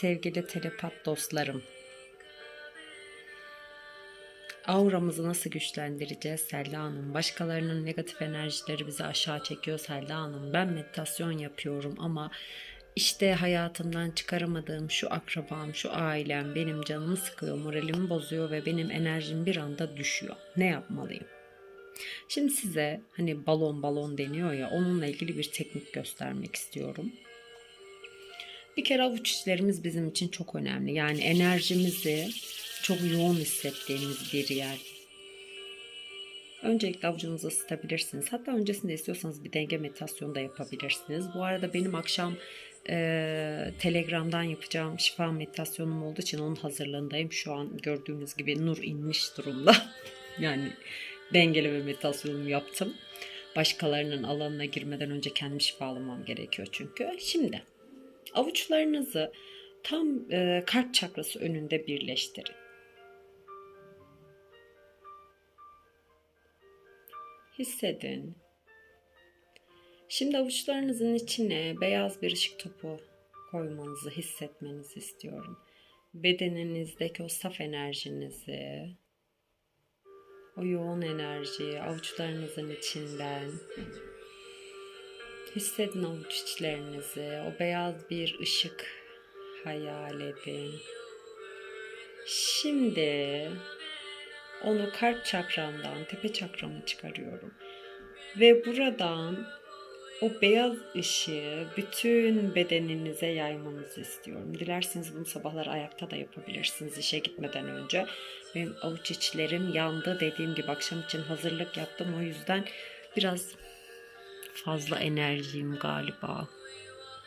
Sevgili telepat dostlarım. Auramızı nasıl güçlendireceğiz Selda Hanım? Başkalarının negatif enerjileri bizi aşağı çekiyor Selda Hanım. Ben meditasyon yapıyorum ama işte hayatımdan çıkaramadığım şu akrabam, şu ailem benim canımı sıkıyor, moralimi bozuyor ve benim enerjim bir anda düşüyor. Ne yapmalıyım? Şimdi size hani balon balon deniyor ya onunla ilgili bir teknik göstermek istiyorum. Bir kere avuç içlerimiz bizim için çok önemli. Yani enerjimizi çok yoğun hissettiğimiz bir yer. Öncelikle avucunuzu ısıtabilirsiniz. Hatta öncesinde istiyorsanız bir denge meditasyonu da yapabilirsiniz. Bu arada benim akşam e, Telegram'dan yapacağım şifa meditasyonum olduğu için onun hazırlığındayım. Şu an gördüğünüz gibi nur inmiş durumda. yani dengeleme meditasyonumu yaptım. Başkalarının alanına girmeden önce kendimi şifalamam gerekiyor çünkü. Şimdi avuçlarınızı tam e, kalp çakrası önünde birleştirin. Hissedin. Şimdi avuçlarınızın içine beyaz bir ışık topu koymanızı, hissetmenizi istiyorum. Bedeninizdeki o saf enerjinizi, o yoğun enerjiyi avuçlarınızın içinden hissedin avuç içlerinizi. O beyaz bir ışık hayal edin. Şimdi onu kalp çakramdan tepe çakrama çıkarıyorum. Ve buradan o beyaz ışığı bütün bedeninize yaymanızı istiyorum. Dilerseniz bunu sabahlar ayakta da yapabilirsiniz işe gitmeden önce. Benim avuç içlerim yandı. Dediğim gibi akşam için hazırlık yaptım. O yüzden biraz fazla enerjiyim galiba.